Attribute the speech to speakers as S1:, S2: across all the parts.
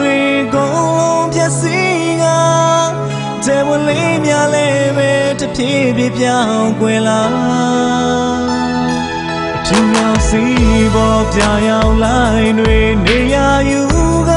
S1: တွေကိုပြည့်စည်ကတဲဝလေးများလည်းပဲတဖြည်းဖြည်းပြောင်းကွယ်လာအထူးရောက်စီပေါ်ပြောင်းရောက်လိုက်တွေနေရယူက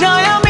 S1: 想要